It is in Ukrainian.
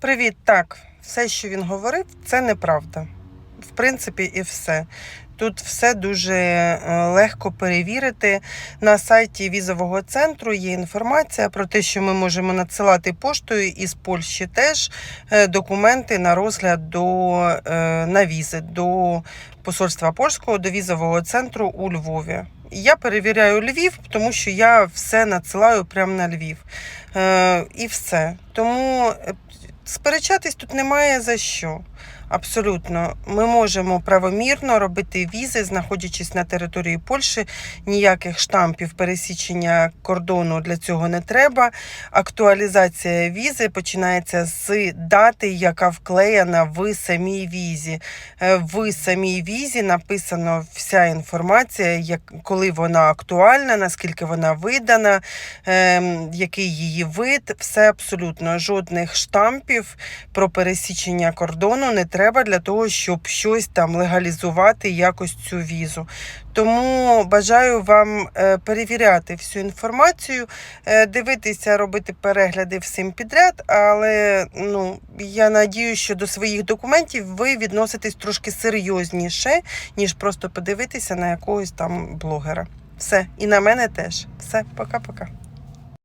Привіт, так, все, що він говорив, це неправда. В принципі, і все. Тут все дуже е, легко перевірити. На сайті візового центру є інформація про те, що ми можемо надсилати поштою із Польщі теж е, документи на розгляд до е, на візи до посольства польського до візового центру у Львові. Я перевіряю Львів, тому що я все надсилаю прямо на Львів. І все. Тому сперечатись тут немає за що. Абсолютно, ми можемо правомірно робити візи, знаходячись на території Польщі. Ніяких штампів пересічення кордону для цього не треба. Актуалізація візи починається з дати, яка вклеєна в самій візі. Е, В самій візі написано вся інформація, як коли вона актуальна, наскільки вона видана, ем, який її вид. Все абсолютно жодних штампів про пересічення кордону не треба для того, щоб щось там легалізувати якось цю візу. Тому бажаю вам е, перевіряти всю інформацію, е, дивитися, робити перегляди всім підряд. Але ну я надію, що до своїх документів ви відноситесь трошки серйозніше, ніж просто подивитися на якогось там блогера. Все, і на мене теж. Все, пока-пока.